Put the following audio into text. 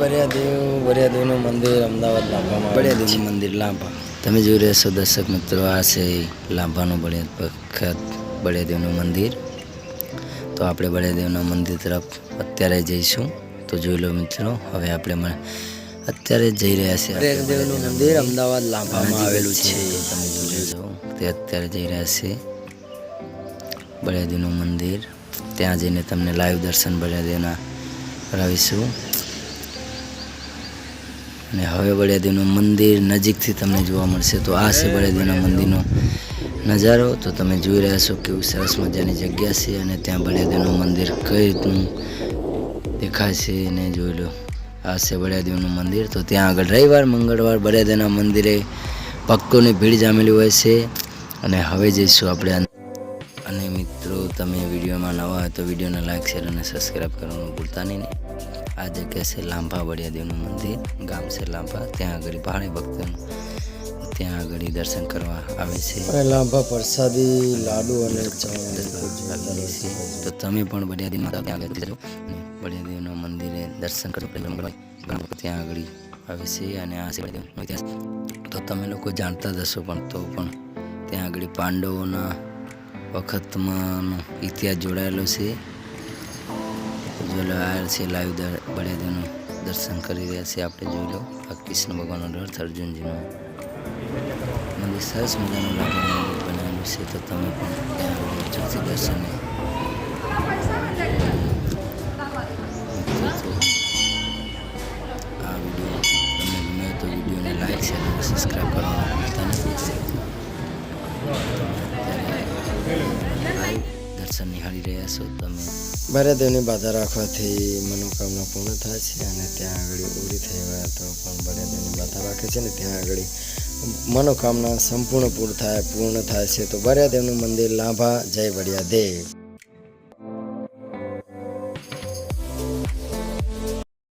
બરિયાદેવ બરિયાદેવનું મંદિર અમદાવાદ લાંબામાં બરિયાદેવનું મંદિર લાંભા તમે જોઈ રહ્યા છો દર્શક મિત્રો આ છે લાંભાનું બળિયા પ્રખ્યાત બળિયાદેવનું મંદિર. તો આપણે બળિયાદેવના મંદિર તરફ અત્યારે જઈશું. તો જોઈ લો મિત્રો હવે આપણે મને અત્યારે જઈ રહ્યા છીએ બળિયાદેવનું મંદિર અમદાવાદ લાંબામાં આવેલું છે. તમે જોઈ લેજો તે અત્યારે જઈ રહ્યા છે બળિયાદેવનું મંદિર. ત્યાં જઈને તમને લાઈવ દર્શન બળિયાદેવના કરાવીશું. અને હવે બળિયાદેવનું મંદિર નજીકથી તમને જોવા મળશે. તો આ છે બળિયાદેવના મંદિરનો નજારો. તો તમે જોઈ રહ્યા છો કેવું સરસ મજાની જગ્યા છે અને ત્યાં બળિયાદેવનું મંદિર કઈ રીતનું દેખાય છે એને જોઈ લો. આ છે બળિયાદેવનું મંદિર. તો ત્યાં આગળ રવિવાર, મંગળવાર બળિયાદેવના મંદિરે ભક્તોની ભીડ જામેલી હોય છે. અને હવે જઈશું આપણે. અને મિત્રો તમે વિડીયોમાં નવા હોય તો વિડીયોને લાઇક શેર અને સબસ્ક્રાઈબ કરવાનું ભૂલતા નહીં ને. આ જગ્યા છે લાંભા વડિયાદેવનું મંદિર. ગામ છે લાંભા ત્યાં આગળ ભારે ભક્તોનું ત્યાં આગળ દર્શન કરવા આવે છે. લાંભા લાંબા પ્રસાદી લાડુ અને. તો તમે પણ વડિયાદેવ માતા ત્યાં આગળ જજો વડિયાદેવના મંદિરે દર્શન કરો. ત્યાં આગળ આવે છે અને આ છે તો તમે લોકો જાણતા જ હશો પણ તો પણ ત્યાં આગળ પાંડવોના વખતમાં ઇતિહાસ જોડાયેલો છે. જો લો આ છે લાઈવ બળિયાદેવનું દર્શન કરી રહ્યા છે આપણે જોઈ લો. આ કૃષ્ણ ભગવાનનો રથ અર્જુનજીનો. મંદિર સરસ મજાનું લાગે મંદિર બનાવેલું છે, તો તમે પણ ત્યાં જરૂરથી દર્શન. આ વીડિયો તમને ગમે તો વિડીયોને લાઈક, શેર અને સબસ્ક્રાઈબ કરવાનું. લાઈવ દર્શન નિહાળી રહ્યા છો તમે. બરિયાદેવની બાધા રાખવાથી મનોકામના પૂર્ણ થાય છે અને ત્યાં આગળ ઉરી થઈ હોય તો પણ બરિયાદેવની બાધા રાખે છે ને ત્યાં આગળ મનોકામના સંપૂર્ણ પૂર્ણ થાય પૂર્ણ થાય છે. તો બરિયાદેવનું મંદિર લાંભા, જય બળિયાદેવ